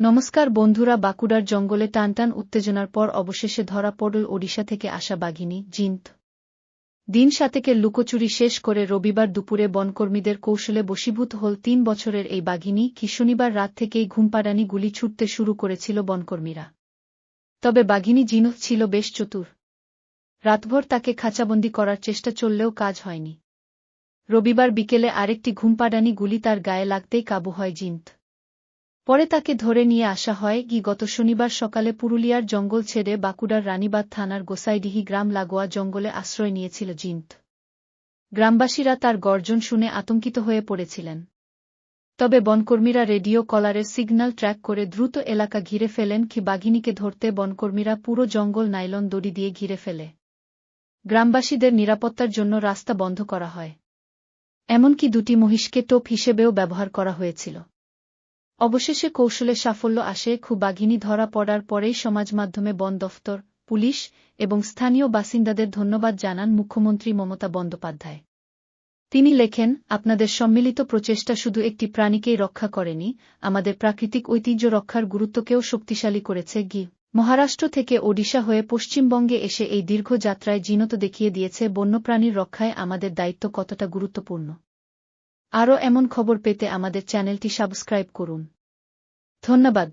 নমস্কার বন্ধুরা, বাঁকুড়ার জঙ্গলে টানটান উত্তেজনার পর অবশেষে ধরা পড়ল ওড়িশা থেকে আসা বাঘিনী, জিন্ত। দিন সাতেকের লুকোচুরি শেষ করে রবিবার দুপুরে বনকর্মীদের কৌশলে বশীভূত হল তিন বছরের এই বাঘিনী, কি শনিবার রাত থেকেই ঘুমপাড়ানি গুলি ছুটতে শুরু করেছিল বনকর্মীরা। তবে বাঘিনী জিনুহ ছিল বেশ চতুর। রাতভর তাকে খাঁচাবন্দি করার চেষ্টা চললেও কাজ হয়নি। রবিবার বিকেলে আরেকটি ঘুমপাড়ানি গুলি তার গায়ে লাগতেই কাবু হয় জিন্ত। পরে তাকে ধরে নিয়ে আসা হয় কি গত শনিবার সকালে পুরুলিয়ার জঙ্গল ছেড়ে বাঁকুড়ার রানীবাদ থানার গোসাইডিহি গ্রাম লাগোয়া জঙ্গলে আশ্রয় নিয়েছিল জিন্ত। গ্রামবাসীরা তার গর্জন শুনে আতঙ্কিত হয়ে পড়েছিলেন। তবে বনকর্মীরা রেডিও কলারের সিগন্যাল ট্র্যাক করে দ্রুত এলাকা ঘিরে ফেলেন কি বাঘিনীকে ধরতে বনকর্মীরা পুরো জঙ্গল নাইলন দড়ি দিয়ে ঘিরে ফেলে। গ্রামবাসীদের নিরাপত্তার জন্য রাস্তা বন্ধ করা হয়। এমনকি দুটি মহিষকে টোপ হিসেবেও ব্যবহার করা হয়েছিল। অবশেষে কৌশলে সাফল্য আসে খুবাঘিনী ধরা পড়ার পরেই সমাজ মাধ্যমে বন দফতর, পুলিশ এবং স্থানীয় বাসিন্দাদের ধন্যবাদ জানান মুখ্যমন্ত্রী মমতা বন্দ্যোপাধ্যায়। তিনি লেখেন, আপনাদের সম্মিলিত প্রচেষ্টা শুধু একটি প্রাণীকেই রক্ষা করেনি, আমাদের প্রাকৃতিক ঐতিহ্য রক্ষার গুরুত্বকেও শক্তিশালী করেছে গি। মহারাষ্ট্র থেকে ওডিশা হয়ে পশ্চিমবঙ্গে এসে এই দীর্ঘ যাত্রায় জিনত দেখিয়ে দিয়েছে বন্যপ্রাণীর রক্ষায় আমাদের দায়িত্ব কতটা গুরুত্বপূর্ণ। আরও এমন খবর পেতে আমাদের চ্যানেলটি সাবস্ক্রাইব করুন। ধন্যবাদ।